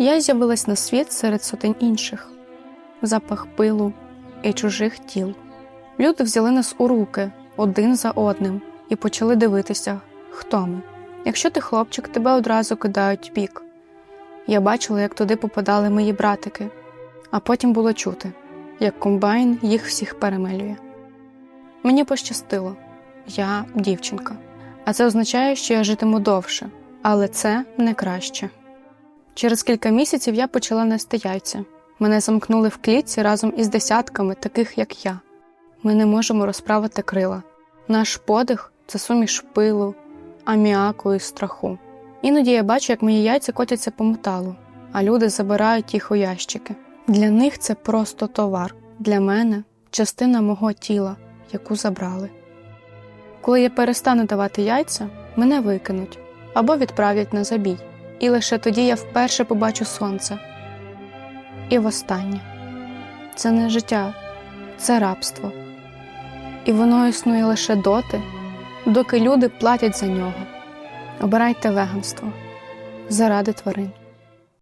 Я з'явилась на світ серед сотень інших запах пилу і чужих тіл. Люди взяли нас у руки один за одним і почали дивитися, хто ми. Якщо ти хлопчик, тебе одразу кидають бік. Я бачила, як туди попадали мої братики, а потім було чути, як комбайн їх всіх перемелює. Мені пощастило, я дівчинка, а це означає, що я житиму довше, але це не краще. Через кілька місяців я почала нести яйця. Мене замкнули в клітці разом із десятками, таких як я. Ми не можемо розправити крила. Наш подих це суміш пилу, аміаку і страху. Іноді я бачу, як мої яйця котяться по металу, а люди забирають їх у ящики. Для них це просто товар, для мене частина мого тіла, яку забрали. Коли я перестану давати яйця, мене викинуть або відправлять на забій, і лише тоді я вперше побачу сонце. І востаннє це не життя, це рабство. І воно існує лише доти, доки люди платять за нього. Обирайте веганство заради тварин.